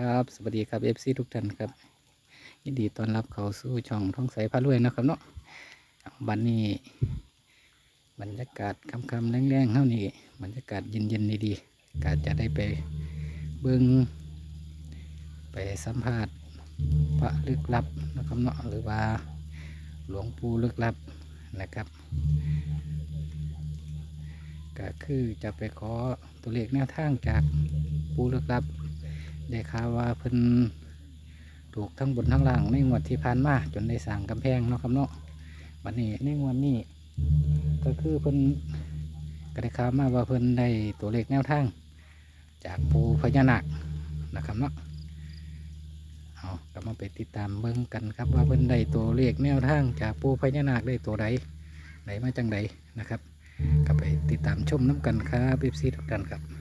ครับ สวัสดีครับเอฟซีทุกท่านครับ ยินดีต้อนรับเข้าสู่ช่องท้องใสพารวยนะครับเนาะวันนี้บรรยากาศค่ำๆแรงๆเท่านี้บรรยากาศเย็นๆดีๆก็จะได้ไปเบิ้งไปสัมภาษณ์พระลึกลับนะครับเนาะหรือว่าหลวงปู่ลึกลับนะครับก็คือจะไปขอตัวเลขแนวทางจากปู่ลึกลับ ได้ข่าวว่าเพิ่นถูกทั้งบนทั้งล่างในงวดที่ผ่านมาจนได้สั่งกำแพงเนาะครับเนาะวันนี้ในงวดนี้ ก็คือเพิ่นก็ได้ข่าวมาว่าเพิ่นได้ตัวเลขแนวทาง จากปูพญานาคนะครับเนาะเอากลับมาไปติดตามเบิ่งกันครับ ว่าเพิ่นได้ตัวเลขแนวทาง จากปูพญานาคได้ตัวใดไหนมาจังใดนะครับก็ไปติดตามชมน้ำกันครับเอฟซีทุกท่านครับ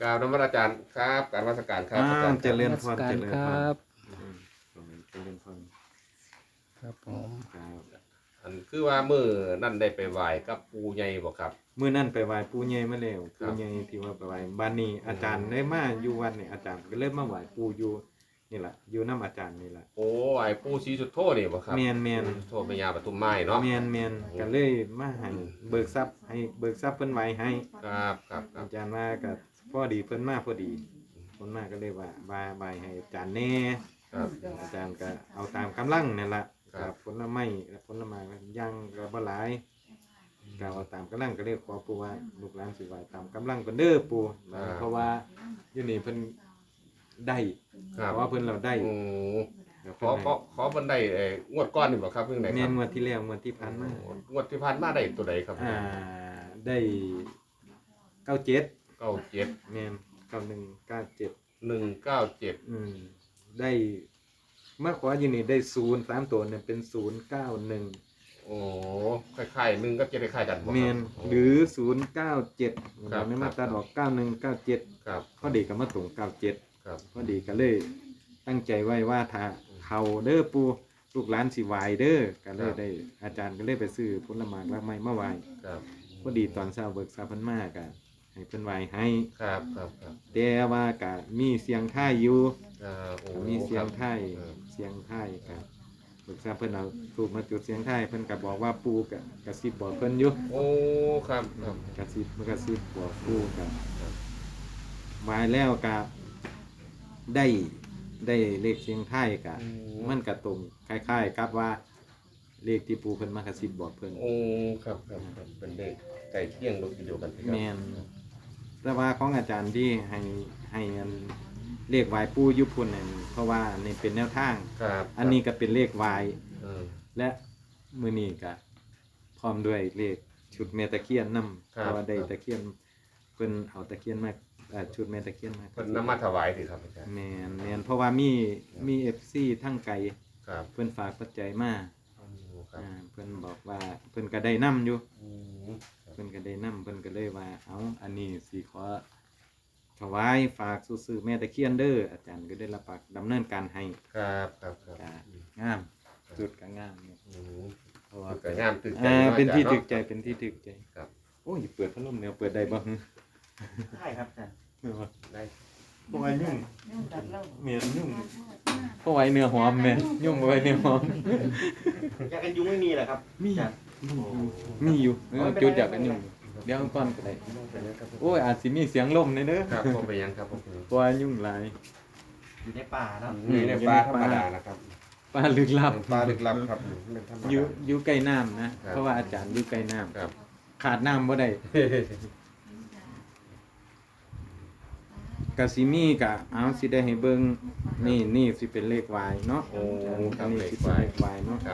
กราบนมัสการครับการวัสการครับอ่าอาจารย์เจริญพรนมัสการเจริญคพรรับอืมเจริญพรครับผมครับอันคือว่ามือนั่นได้ไปไหว้กับปูใหญ่บ่ครับ มื่อนั้นไปไหว้ปู่ใหญ่มาแล้วครับปู่ใหญ่ที่ว่าไปไหว้บ้านนี้อาจารย์ได้มาอยู่วัดนี่อาจารย์ก็เลยมาไหว้ปู่อยู่นี่แหละอยู่น้ำอาจารย์นี่แหละโอ้ไหว้ปูศรีสุโธนี่บ่ครับแม่นแม่นศรีสุโธพญาปทุมไม้เนาะแมนแมนก็เลยมาให้เบิกทรัพย์ให้เบิกทรัพย์เพิ่นไหว้ให้ครับครับครัอาบจารย์ว่าก็ พอดีเพิ่นมาพอดีเพิ่นมาก็เลยว่าบายบายให้อาจารย์แน่ครับ อาจารย์ก็เอาตามกำลังนั่นแหละครับกับผลไม้และผลไม้ย่างก็บ่หลายก็เอาตามกำลังก็เรียกขอปู่ว่าลูกหลานสิไหวตามกำลังเพิ่นเด้อปู่เพราะว่าอยู่นี่เพิ่นได้ครับเพราะว่าเพิ่นเราได้โอ้เดี๋ยวขเพิ่อนขอให้ขอบันไดเอ่องวดก้อนนี่บ่ครับเพิ่งไหนคแม่รับนงวดที่แล้วงวดที่ผ่านมาโอ้งวดที่ผ่านมาได้ตัวใดครับ อ่าได้เก้าเจ็ด เก้าเจ็ดแม่นเก้าหนึ่งเก้าเจ็ดหนึ่งเก้าเจ็ดอืมได้เมื่อขวาอยู่นี่ได้ศูนย์สามตัวเนี่ยเป็นศูนย์เก้าหนึ่งโอ้คล้ายๆหนึ่งก็จะได้คล้ายกันบ่ครับเมนโหรือศูนย์เก้าเจ็ดครัเราบไม่มาตัดออกเก้าหนึ่งเก้าเจ็ดครับพอดีก็มาตรงเก้าเจ็ดครับพอดีก็เลย ตั้งใจไว้ว่าถ้าเขาเด้อปูลูกหลานสิไหวายเด้อก็เลยได้ อาจารย์ก็เลยไปซื้อผลไม้รากไม้มาไหว ครับ พอดีตอนเช้าเบิกทราบเพิ่นมากะ ให้เพิ่นไหวให้ ครับครับครับแต่ว่ากะมีเสียงท่ายอยู่อ่าโอ้มีเสียงไทยเออเสียงไทยครับปรึกษาเพิ่นเอาถูกมาจุดเสียงไทยเพิ่นก็บอกว่าปูกะกระซิบบอกเพิ่นอยู่โอ้ครับครับ กระซิบมันกระซิบบอกปูกะครับมาแล้วกะได้ได้เลขเสียงไทยกะมันกะตรงคล้ายๆกับว่าเลขที่ปูเพิ่นมากระซิบบอกเพิ่น โอ้ครับครับครับเป็นเลขไก่เที่ยงลูกเดียวกันที่ครับแม่น แต่ว่าของอาจารย์ที่ให้ให้อันเลขวายปูอยุพุ่นนั่นเพราะว่านี่เป็นแนวทาง ครับอันนี้ก็เป็นเลขวาย เออ และมือนี้ก็พร้อมด้วยเลขชุดเมตะเคียนนำครับเพราะว่าได้ตะเคียนเพิ่นเอาตะเคียนมาเอ่อชุดเมตะเคียนมาเพิ่นน้ำมาถวายสิครับอาจารย์แม่นแม่นเพราะว่ามีมี FC ทั้งไกลครับเพิ่นฝากปัจจัยมาโอ้ครับอ่าเพิ่นบอกว่าเพิ่นก็ได้นํอยู่อืมเพิ่นก็ได้นํเพิ่นก็เลยว่า เอาอันนี้สิขอถวายฝากซื่อๆแม่ตะเคียนเด้ออาจารย์ก็ได้รับปากดำเนินการให้ครับครับครับก็งามสุดก็งามอยู่อืมเพราะว่าก็งามตื่นใจอ่าอะเป็นที่อาจารย์ถึกใจเป็นที่ถึกใจครับ โอ้ยเปิดพัดลมแนวเปิดได้บ้างใช่ครับอาจารย์เนื้อได้พวกไอ้ยุ่งยุ่งตัดเล่าเมียนยุ่งพวกไอ้เนื้อหอมแม่ยุ่งพวกไอ้เนื้อหอม ยากันยุงไม่มีเหรอครับมีอาจารย์ มีอยู่เออจุดอยากกันยุ่งอยู่เดี๋ยวก่อนก็ได้โอ้ยอาจสิมีเสียงลมในเด้อครับผมไปยังครับผมพวกไอ้ยุ่งหลายอยู่ในป่าเนาะนี่ในปลาธรรมดานะครับปลาลึกลับปลาลึกลับครับเป็นธรรมอยู่ดาอยู่ใกล้น้ำนะครับเพราะว่าอาจารย์อยู่ใกล้น้ครับำขาดน้ำบ่ได้กะสิมีกะเอาสิได้ให้เบิ่งนี่นี่สิเป็นเลขวายเนาะโอ้คอัรับนนี้เลขสิเป็นไฟเลขวายเนาะค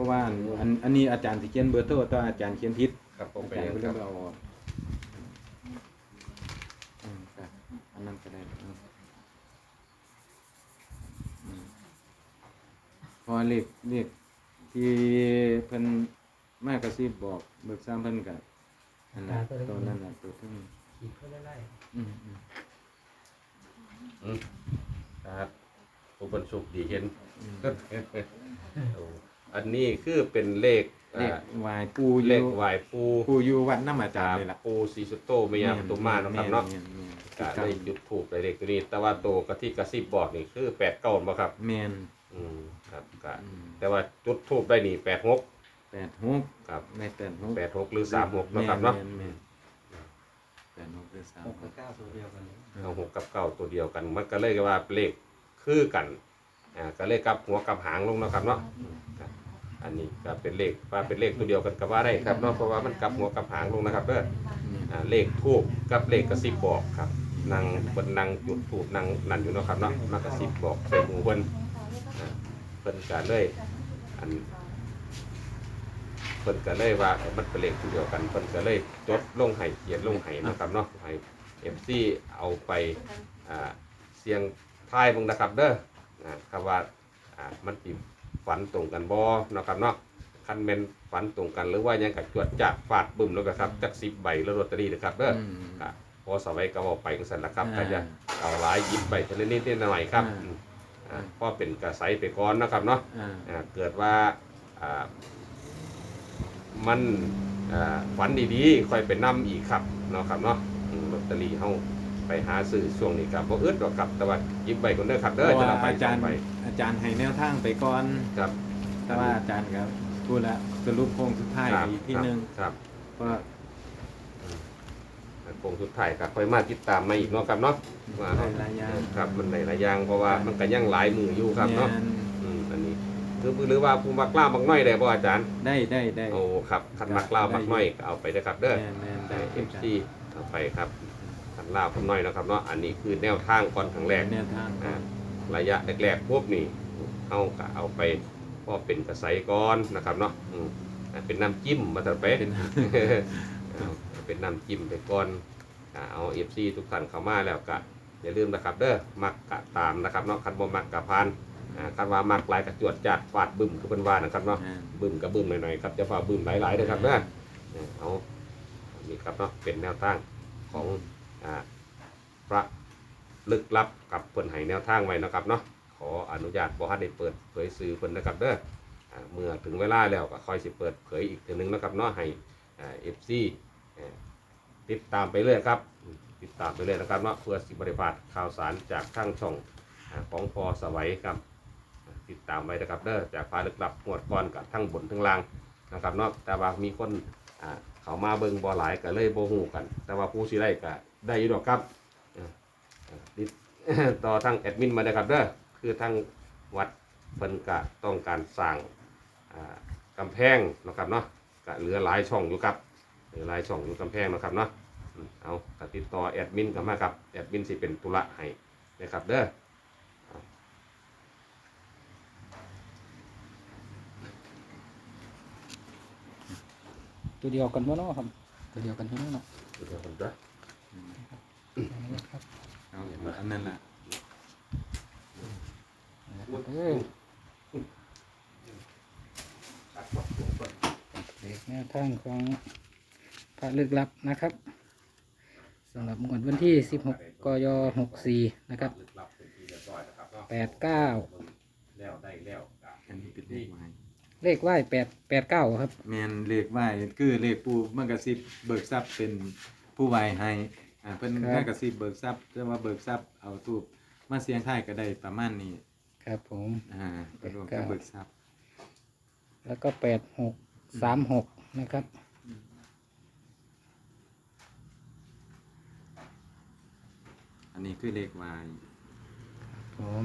รับเพราะว่าอันอันอันนี้อาจารย์สิเขียนเบอร์โทรแต่อาจารย์เขียนผิดครับผมอาไปจารยัย์งก็คเลรับยเอาออกอืมครับอันนั้นก็ได้อืมอืมเพอเลขเลขที่เพิ่นมากระซิบบอกเบิกซ้ำเพิ่นกับอันนั้นตัวนั้นน่ะตัวเพิ่นอืมอืมอืมครับผู้บรรสุกดีเห็นอืม โอ้ อันนี้คือเป็นเลขเลขอ่าไหวายปูอเลยู่ขไหวปูปูอยู่วัดน้ำอาจารจาย์กเลยล่ะปูสีสุโตเมียตุมาเนาะครับเนาะแม่นแม่นก็แม่นได้จุดถูกได้เลขตัวนี้ แต่ว่าโตวกะที่กระซิบบอกนี่คือแปดเก้าบ่ครับ แม่นอืมครับก็อืมแต่ว่าจุดถูกได้นี่แปดหกแปดหกครับในแปดหกแปดหกหรือสามหกเนาะครับเนาะแม่แม่แปดหกหรือสามหกกับเก้าตัวเดียวกันเลยเอาหกกับเก้าตัวเดียวกัน มันก็เลยว่าเลขคือกัน อ่าก็เลยกลับหัวกลับหางลงเนาะครับเนาะครับอันนี้ก็เป็นเลขว่าเป็นเลขตัวเดียวกันก็ว่าได้ครับเนาะเพราะว่ามันกลับหัวกลับหางลงนะครับเด้ออ่าเลขทูบกับเลขกระซิบบอกครับนางบนนางจุดทูบนางนั่นอยู่เนาะครับเนาะมากระซิบบอกใส่หูเพิ่นอ่าเพิ่นก็เลยอัน เพิ่นก็เลยว่ามันเป็นเลขตัวเดียวกันเพิ่นก็เลยจดลงให้เขียนลงให้เนาะครับเนาะให้เอฟซีเอาไปอ่าเสียงทายเบิ่งนะครับเด้อ ครับว่าอ่ามันสิฝันตรงกันบ่เนาะครับเนาะคันแมนฝันตรงกันหรือว่ายังกัดจวดจากฟาดบึ้มแล้วก็ครับจากสิบใบแล้วลอตเตอรี่นะครับเด้ออืมก็พอสวัยก็บอกไปกันสันละครับอ่าก็จะเอาหลายหยิบใบทีละนิดนิดหน่อยครับอ่าอืมอ่าพอเป็นกระใสไปก่อนนะครับเนาะอ่าอ่าเกิดว่าอ่ามันอ่าฝันดีๆค่อยไปนํอีกครับเนาะครับเนาะอืมลอตเตอรี่เฮา ไปหาซื้อช่วงนี้ครับบ่อึดหรอกครับแต่ว่าหยิบใบคนเด้อครับเพเด้อราะจะว่าละใบอาจารย์ไปอาจารย์ให้แนวทางไปก่อน ครับ แต่ว่าอาจารย์ก็พูดแล้วสรุปโครงสุดท้ายครับอีกที่หนึ่งครับว่าโคงสุดท้ายก็ค่อยมาติดตามมาอีกเนาะครับเนาะว่าได้หลายอย่างครับมันหลายๆอย่างเพราะว่ามันก็ยังหลายมืออยู่ครับเนาะแม่อืมอันนี้คือหรือว่าผู้มักล่ามักน้อยได้บ่อาจารย์ ได้ได้ได้ โอ้ครับคันมักล่ามักน้อยก็เอาไปเด้อครับเด้อแม่นแม่นได้ได้เอฟซีเอาไปครับ คันล่ามักน้อยนะครับเนาะอันนี้คือแนวทางก่อนครั้งแรกแนวทางอ่าระยะแรกๆพวกนี้เอาก็เอาไปพอเป็นกระใสก่อนนะครับเนาะอืมอ่าเป็นน้ำจิ้มมาถัดไป เป็น เอาเป็นน้ำจิ้มไปก่อนอ่าเอาเอฟซีทุกท่านเข้ามาแล้วก็อย่าลืมนะครับเด้อมักกะตามนะครับเนาะคันบ่มักกะพานอ่าคันว่ามักหลายกะจวดจัดฟาดบึ้มคือเพิ่นว่านะครับเนาะ อ่า บึ้มกับบึ้มหน่อยๆครับจะฝ่าบึ้มหลายๆนะครับเด้อเออเอาอันนี้ครับเนาะเป็นแนวทางของอ่า พระลึกลับกับเพิ่นให้แนวทางไว้นะครับเนาะขออนุญาตบ่ทันได้เปิดเผยสื่อเพิ่นนะครับเด้อเมื่อถึงเวลาแล้วก็ค่อยสิเปิดเผยอีกเทีนึงนะครับเนาะให้เอฟซีติดตามไปเรื่อยครับติดตามไปเรื่อยนะครับเนาะเพื่อสิบริพาดข่าวสารจากทางช่องของพอสวัยครับ ติดตามไว้นะครับเด้อจากฟ้าลึกลับหวดก่อนกับทั้งบนทั้งล่างนะครับเนาะแต่ว่ามีคนเขามาเบิ่งบ่หลายก็เลยโบ่ฮู้กัน แต่ว่าผู้สิได้ก็ ได้อยู่ดอกครับอ่าอ่าติดต่อทางแอดมินมาเลยครับเด้อคือทางวัดเพิ่นก็ต้องการสร้างอ่ากำแพงนะครับเนาะก็เหลือหลายช่องอยู่ครับเหลือหลายช่องอยู่กำแพงนะครับเนาะอืมเอาก็ติดต่อแอดมินกันมาครับแอดมินสิเป็นตุละให้นะครับเด้อเอาตัวเดียวกันบ่เนาะครับตัวเดียวกันที่เนาะเดี๋ยวผมจะครับ เอาอันนั้นล่ะเด็กแนวทางของพระลึกลับนะครับสำหรับงวดวันที่ 16 กย 64 นะครับลึกลับเป็นที่เรียบร้อยนะครับเนาะแล้วได้แล้วก็อันนี้เป็นเลขไม้เลขไหว้แปดแปดเก้าครับ แมนเลขไหว้คือเลขปูมันกระซิบเบิกทรัพย์เป็น ผู้ไหว้ให้อ่าเพิ่นครับมากระซิบเบิกทรัพย์แต่ว่าเบิกทรัพย์เอาทูบมาเสียงท้ายก็ได้ประมาณนี้ครับผม อ่าก็รวมกับเบิกทรัพย์แล้วก็แปดหกสามหกนะครับ อันนี้คือเลขไหว้ผม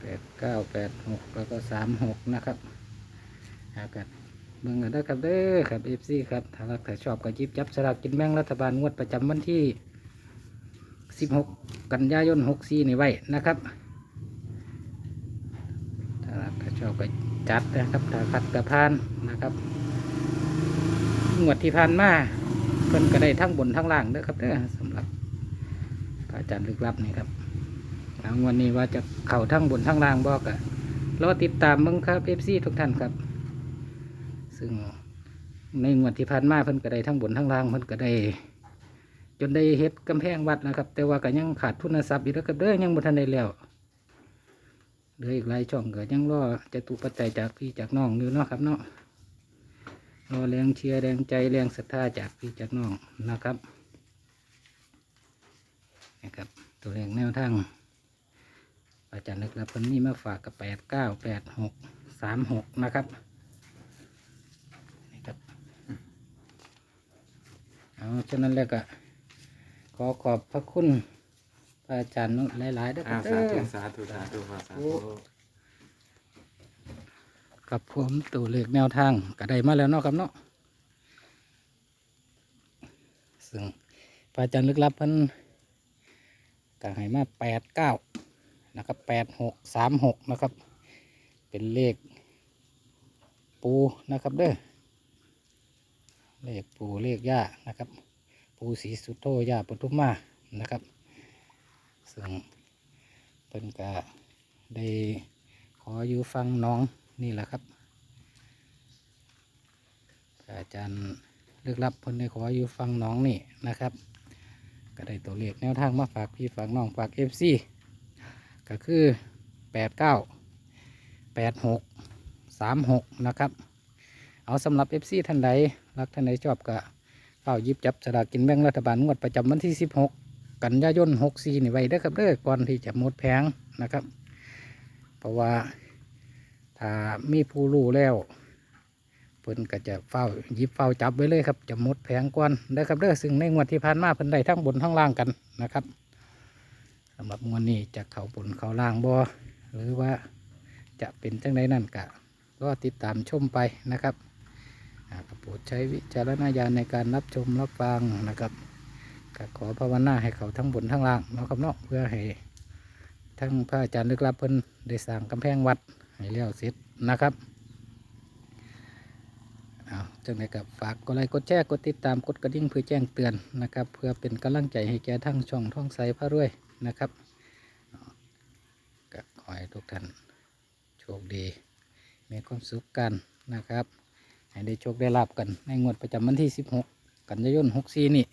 แปดเก้าแปดหกแล้วก็สามหกนะครับหากัน เบิ่งกันได้ครับเด้อครับเอฟซีครับถ้ารักถ้าชอบก็จิบจับสลากกินแบ่งรัฐบาลงวดประจำวันที่สิบหกกันยายนหกสี่นี่ไว้นะครับถ้ารักถ้าชอบก็จัดนะครับถ้าขัดกระพานนะครับงวดที่ผ่านมาเพิ่นก็ได้ทั้งบนทั้งล่างเด้อครับเด้อสำหรับพระอาจารย์ลึกลับนี่ครับทางวันนี้ว่าจะเข่าทั้งบนทั้งล่างบอกอะรอติดตามมึงครับเอฟซีทุกท่านครับ ซึ่งในงวดที่ผ่านมาเพิ่นก็ได้ทั้งบนทั้งล่างเพิ่นก็ได้จนได้เฮ็ดกำแพงวัดนะครับ แต่ว่าก็ยังขาดทุนทรัพย์อยู่แล้วครับเด้อยังบ่ทันได้แล้วเหลืออีกหลายช่องก็ยังรอจะตุปัจจัยจากพี่จากน้องอยู่เนาะครับเนาะรอแรงเชียร์แรงใจแรงศรัทธาจากพี่จากน้องนะครับนะครับ ตัวแรงแนวทางอาจารย์ลึกลับคนนี้มาฝากกับแปดเก้าแปดหกสามหกนะครับนี่ครับ เอาฉะนั้นแล้วก็ขอขอบพระคุณพระอาจารย์หลายๆด้วยคอารับสาธุเด้อสาธุสาธุสาธุกับผมตัวเลขแนวทางก็ได้มาแล้วเนาะครับเนาะซึ่งพระอาจารย์ลึกลับเพันก็ให้มาแปดเก้านะครับแปดหกสามหกนะครับ เป็นเลขปูนะครับเด้อ เลขปูเลขย่านะครับ ปูสีสุโธย่าปทุมมานะครับซึ่งเป็นก็ได้ขออยู่ฟังน้องนี่แหละครับ อาจารย์เลือกรับเพิ่นได้ขออยู่ฟังน้องนี่นะครับ ก็ได้ตัวเลขแนวทางมาฝากพี่ฝากน้องฝากเอฟซีก็คือแปดเก้าแปดหกสามหกนะครับ เอาสำหรับเอฟซีท่านใดรักท่านใดชอบก็เฝ้ายิบจับสลากกินแบ่งรัฐบาลงวดประจำวันที่สิบหกกันยายนหกสี่นี่ไว้เด้ครับเด้อก่อนที่จะหมดแผงนะครับ เพราะว่าถ้ามีผู้รู้แล้วเพิ่นก็จะเฝ้ายิบเฝ้าจับไว้เลยครับจะหมดแผงก่อนเด้ครับเด้อซึ่งในงวดที่ผ่านมาเพิ่นได้ทั้งบนทั้งล่างกันนะครับสำหรับงวดนี้จะเข้าบนเข้าล่างบ่หรือว่าจะเป็นจังไดนั่นก็ก็ติดตามชมไปนะครับ โปรดใช้วิจารณญาณในการรับชมรับฟังนะครับก็ขอภาวนาให้เขาทั้งบนทั้งล่างเนาะครับเนาะเพื่อให้ทั้งพระอาจารย์ลึกลับเพิ่นได้สร้างกำแพงวัดให้แล้วเสร็จนะครับเอาจังไดกับฝากกดไลค์กดแชร์กดติดตามกดกระดิ่งเพื่อแจ้งเตือนนะครับ เพื่อเป็นกำลังใจให้แก่ทั้งช่องท่องใสพระรวยนะครับก็ขอให้ทุกท่านโชคดีมีความสุขกันนะครับ ให้ได้โชคได้ลาบกัน ในงวดประจำวันที่ 16 กันยายน64 นี่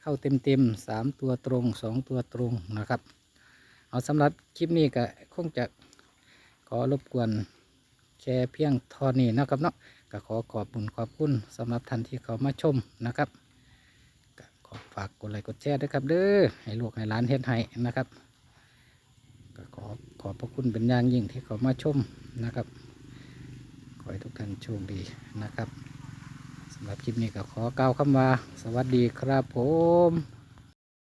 เข้าเต็มเต็มๆสามตัวตรงสองตัวตรงนะครับ เอาสำหรับคลิปนี้ก็คงจะขอรบกวนแชร์เพียงทอนี้นะครับเนาะก็ขอขอบคุณขอบคุณสำหรับท่านที่เขามาชมนะครับก็ขอฝากกดไลค์กดแชร์ด้วยครับเด้อให้ลูกให้หลานเฮ็ดให้นะครับก็ขอขอบพระคุณเป็นอย่างยิ่งที่เขามาชมนะครับ ขอให้ทุกท่านโชคดีนะครับสำหรับคลิปนี้ก็ขอกล่าวคำว่า สวัสดีครับผม